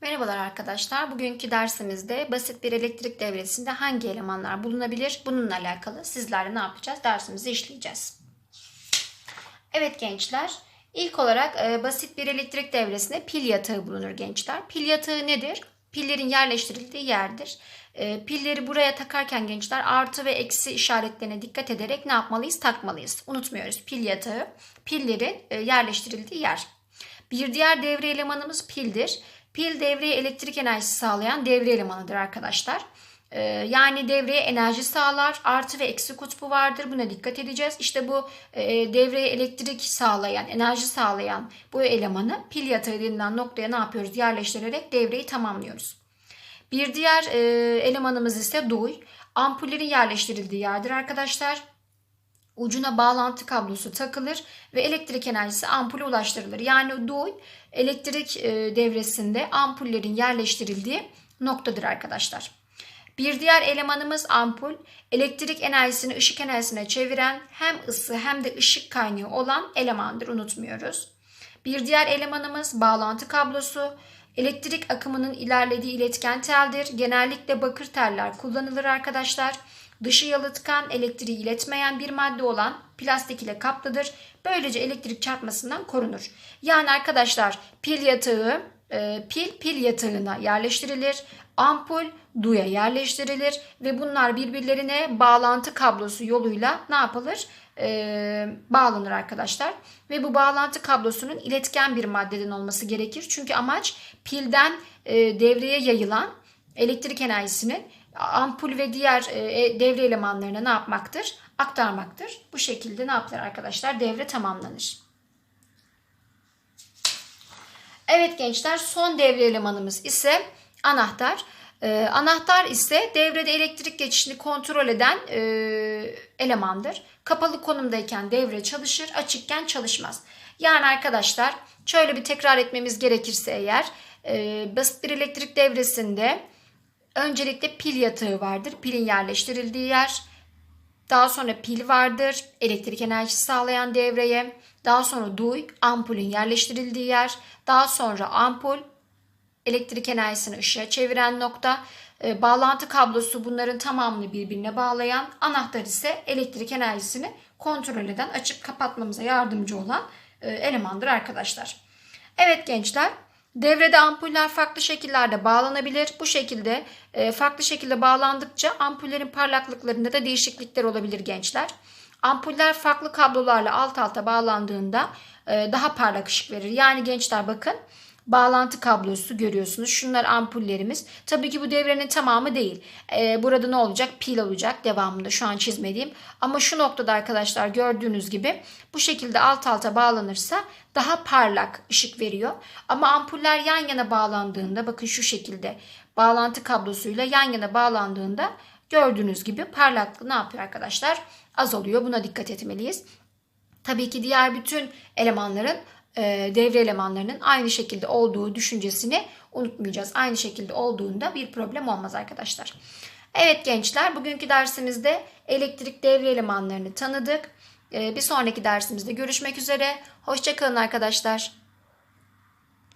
Merhabalar arkadaşlar. Bugünkü dersimizde basit bir elektrik devresinde hangi elemanlar bulunabilir? Bununla alakalı sizlerle ne yapacağız? Dersimizi işleyeceğiz. Evet gençler, ilk olarak e, basit bir elektrik devresinde pil yatağı bulunur gençler. Pil yatağı nedir? Pillerin yerleştirildiği yerdir. E, pilleri buraya takarken gençler artı ve eksi işaretlerine dikkat ederek ne yapmalıyız? Takmalıyız. Unutmuyoruz pil yatağı, pillerin e, yerleştirildiği yer. Bir diğer devre elemanımız pildir. Pil devreye elektrik enerjisi sağlayan devre elemanıdır arkadaşlar. Ee, yani devreye enerji sağlar. Artı ve eksi kutbu vardır. Buna dikkat edeceğiz. İşte bu e, devreye elektrik sağlayan, enerji sağlayan bu elemanı pil yatağı denilen noktaya ne yapıyoruz? Yerleştirerek devreyi tamamlıyoruz. Bir diğer e, elemanımız ise duy. Ampullerin yerleştirildiği yerdir arkadaşlar ucuna bağlantı kablosu takılır ve elektrik enerjisi ampule ulaştırılır. Yani duy elektrik e, devresinde ampullerin yerleştirildiği noktadır arkadaşlar. Bir diğer elemanımız ampul. Elektrik enerjisini ışık enerjisine çeviren hem ısı hem de ışık kaynağı olan elemandır unutmuyoruz. Bir diğer elemanımız bağlantı kablosu. Elektrik akımının ilerlediği iletken teldir. Genellikle bakır teller kullanılır arkadaşlar. Dışı yalıtkan, elektriği iletmeyen bir madde olan plastik ile kaplıdır. Böylece elektrik çarpmasından korunur. Yani arkadaşlar pil yatağı, e, pil pil yatağına yerleştirilir. Ampul duya yerleştirilir ve bunlar birbirlerine bağlantı kablosu yoluyla ne yapılır? Ee, bağlanır arkadaşlar. Ve bu bağlantı kablosunun iletken bir maddeden olması gerekir. Çünkü amaç pilden e, devreye yayılan elektrik enerjisinin ampul ve diğer e, devre elemanlarına ne yapmaktır? Aktarmaktır. Bu şekilde ne yapılır arkadaşlar? Devre tamamlanır. Evet gençler son devre elemanımız ise anahtar. Ee, anahtar ise devrede elektrik geçişini kontrol eden e, elemandır. Kapalı konumdayken devre çalışır, açıkken çalışmaz. Yani arkadaşlar şöyle bir tekrar etmemiz gerekirse eğer e, basit bir elektrik devresinde öncelikle pil yatağı vardır. Pilin yerleştirildiği yer. Daha sonra pil vardır. Elektrik enerjisi sağlayan devreye. Daha sonra duy, ampulün yerleştirildiği yer. Daha sonra ampul, elektrik enerjisini ışığa çeviren nokta. E, bağlantı kablosu bunların tamamını birbirine bağlayan. Anahtar ise elektrik enerjisini kontrol eden, açıp kapatmamıza yardımcı olan e, elemandır arkadaşlar. Evet gençler. Devrede ampuller farklı şekillerde bağlanabilir. Bu şekilde e, farklı şekilde bağlandıkça ampullerin parlaklıklarında da değişiklikler olabilir gençler. Ampuller farklı kablolarla alt alta bağlandığında e, daha parlak ışık verir. Yani gençler bakın bağlantı kablosu görüyorsunuz. Şunlar ampullerimiz. Tabii ki bu devrenin tamamı değil. Ee, burada ne olacak? Pil olacak devamında şu an çizmediğim. Ama şu noktada arkadaşlar gördüğünüz gibi bu şekilde alt alta bağlanırsa daha parlak ışık veriyor. Ama ampuller yan yana bağlandığında bakın şu şekilde bağlantı kablosuyla yan yana bağlandığında gördüğünüz gibi parlaklığı ne yapıyor arkadaşlar? Az oluyor. Buna dikkat etmeliyiz. Tabii ki diğer bütün elemanların devre elemanlarının aynı şekilde olduğu düşüncesini unutmayacağız. Aynı şekilde olduğunda bir problem olmaz arkadaşlar. Evet gençler bugünkü dersimizde elektrik devre elemanlarını tanıdık. E, bir sonraki dersimizde görüşmek üzere. Hoşçakalın arkadaşlar.